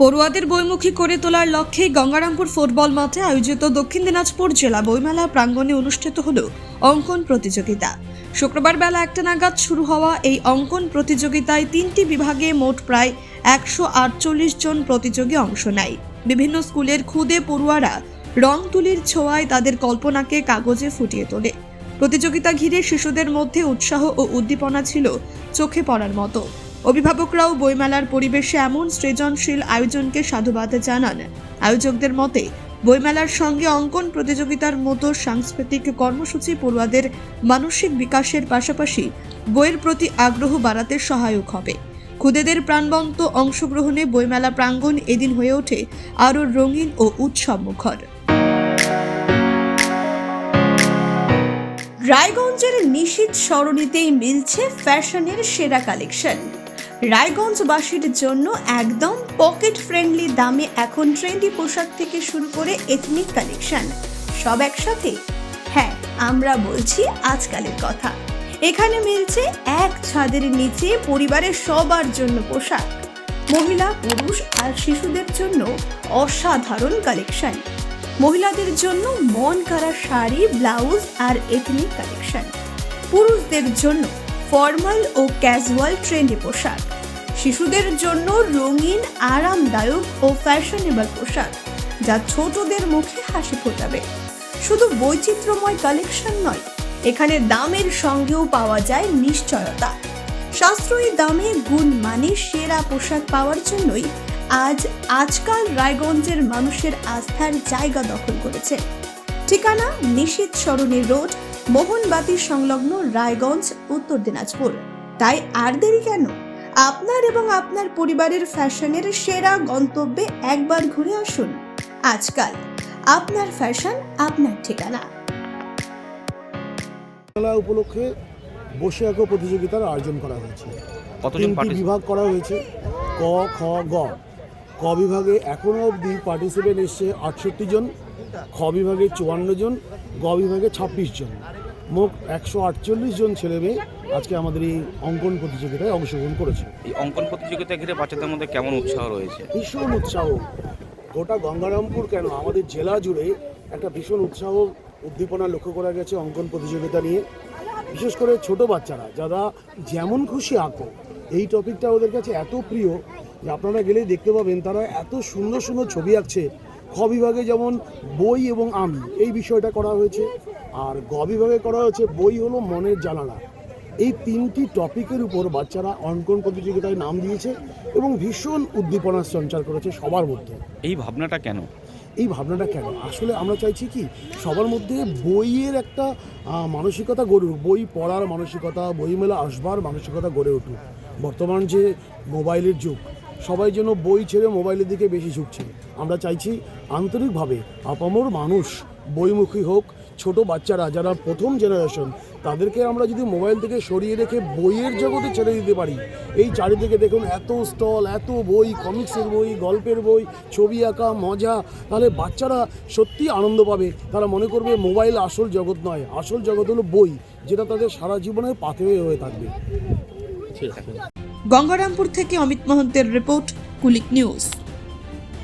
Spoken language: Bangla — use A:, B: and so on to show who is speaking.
A: পড়ুয়াদের বইমুখী করে তোলার লক্ষ্যে গঙ্গারামপুর ফুটবল মাঠে আয়োজিত দক্ষিণ দিনাজপুর জেলা বইমেলা প্রাঙ্গণে অনুষ্ঠিত হল অঙ্কন প্রতিযোগিতা। শুক্রবার বেলা একটা নাগাদ শুরু হওয়া এই অঙ্কন প্রতিযোগিতায় তিনটি বিভাগে মোট প্রায় একশো আটচল্লিশ জন প্রতিযোগী অংশ নেয়। বিভিন্ন স্কুলের খুদে পড়ুয়ারা রং তুলির ছোঁয়ায় তাদের কল্পনাকে কাগজে ফুটিয়ে তোলে। প্রতিযোগিতা ঘিরে শিশুদের মধ্যে উৎসাহ ও উদ্দীপনা ছিল চোখে পড়ার মতো। অভিভাবকরাও বইমেলার পরিবেশে এমন সৃজনশীল আয়োজনকে সাধুবাদ জানান। আয়োজকদের মতে, বইমেলার সঙ্গে অঙ্কন প্রতিযোগিতার মতো সাংস্কৃতিক কর্মসূচি পড়ুয়াদের মানসিক বিকাশের পাশাপাশি বইয়ের প্রতি আগ্রহ বাড়াতে সহায়ক হবে। খুদেদের প্রাণবন্ত অংশগ্রহণে বইমেলা প্রাঙ্গণ এদিন হয়ে ওঠে আরও রঙিন ও উৎসব মুখর রায়গঞ্জের নিশীত সরণিতেই মিলছে ফ্যাশনের সেরা কালেকশন। রায়গঞ্জবাসীর জন্য একদম পকেট ফ্রেন্ডলি দামে এখন ট্রেন্ডি পোশাক থেকে শুরু করে এথনিক কালেকশন সব একসাথে? হ্যাঁ আমরা বলছি আজকালের কথা। এখানে মিলছে এক ছাদের নিচে পরিবারের সবার জন্য পোশাক। মহিলা, পুরুষ আর শিশুদের জন্য অসাধারণ কালেকশন মহিলাদের জন্য মন কারা শাড়ি, ব্লাউজ আর এথনিক কালেকশন পুরুষদের জন্য ফর্মাল ও ক্যাজুয়াল ট্রেন্ডি পোশাক। শিশুদের জন্য রঙিন, আরামদায়ক ও ফ্যাশনেবল পোশাক, যা ছোটদের মুখে হাসি ফোটাবে। শুধু বৈচিত্র্যময় কালেকশন নয়, এখানে দামের সঙ্গেও পাওয়া যায় নিশ্চয়তা। সাশ্রয়ী দামে গুণ মানে সেরা পোশাক পাওয়ার জন্যই আজ আজকাল রায়গঞ্জের মানুষের আস্থার জায়গা দখল করেছে। ঠিকানা নিশীত সরণি রোড মোহনবাতি সংলগ্ন রায়গঞ্জ উত্তর দিনাজপুর। তাই আর দেরি কেন? আপনার এবং আপনার পরিবারের ফ্যাশনের সেরা গন্তব্যে একবার ঘুরে আসুন। আজকাল আপনার ফ্যাশন আপনার ঠিকানা।
B: মেলা উপলক্ষে বসে আঁকো প্রতিযোগিতার আয়োজন করা হয়েছে।
C: কতজন
B: তিনটি বিভাগ করা হয়েছে। ক খ গ। ক বিভাগে এখনও অবধি পার্টিসিপেন্ট এসছে আটষট্টি জন খ বিভাগে চুয়ান্ন জন গ বিভাগে ছাব্বিশ জন। মোট একশো আটচল্লিশ জন ছেলে মেয়ে আজকে আমাদের এই অঙ্কন প্রতিযোগিতায় অংশগ্রহণ করেছে।
C: এই অঙ্কন প্রতিযোগিতা ঘিরে বাচ্চাদের মধ্যে কেমন উৎসাহ রয়েছে?
B: ভীষণ উৎসাহ। গোটা গঙ্গারামপুর কেন? আমাদের জেলা জুড়ে একটা ভীষণ উৎসাহ উদ্দীপনা লক্ষ্য করা গেছে অঙ্কন প্রতিযোগিতা নিয়ে। বিশেষ করে ছোট বাচ্চারা যারা যেমন খুশি আঁকো এই টপিকটা ওদের কাছে এত প্রিয় যে আপনারা গেলেই দেখতে পাবেন তারা এত সুন্দর সুন্দর ছবি আঁকছে। খ বিভাগে যেমন বই এবং আমি এই বিষয়টা করা হয়েছে। আর গ বিভাগে করা হয়েছে বই হলো মনের জানালা। এই তিনটি টপিকের উপর বাচ্চারা অঙ্কন প্রতিযোগিতায় নাম দিয়েছে এবং ভীষণ উদ্দীপনার সঞ্চার করেছে সবার মধ্যে।
C: এই ভাবনাটা কেন?
B: এই ভাবনাটা কেন? আসলে আমরা চাইছি কি সবার মধ্যে বইয়ের একটা মানসিকতা গড়ে উঠুক বই পড়ার মানসিকতা বই মেলা আসবার মানসিকতা গড়ে উঠুক। বর্তমান যে মোবাইলের যুগ সবাই যেন বই ছেড়ে মোবাইলের দিকে বেশি ঝুঁকছে। আমরা চাইছি আন্তরিকভাবে আপামর মানুষ বইমুখী হোক ছোট বাচ্চারা যারা প্রথম জেনারেশন তাদেরকে আমরা যদি মোবাইল থেকে সরিয়ে রেখে বইয়ের জগতে ছেড়ে দিতে পারি এই চারিদিকে দেখুন এত স্টল এত বই কমিক্সের বই গল্পের বই ছবি আঁকা মজা তাহলে বাচ্চারা সত্যি আনন্দ পাবে। তারা মনে করবে মোবাইল আসল জগৎ নয় আসল জগৎ হলো বই যেটা তাদের সারা জীবনের পাথে হয়ে থাকবে।
A: গঙ্গারামপুর থেকে অমিত মহন্তের রিপোর্ট কুলিক নিউজ।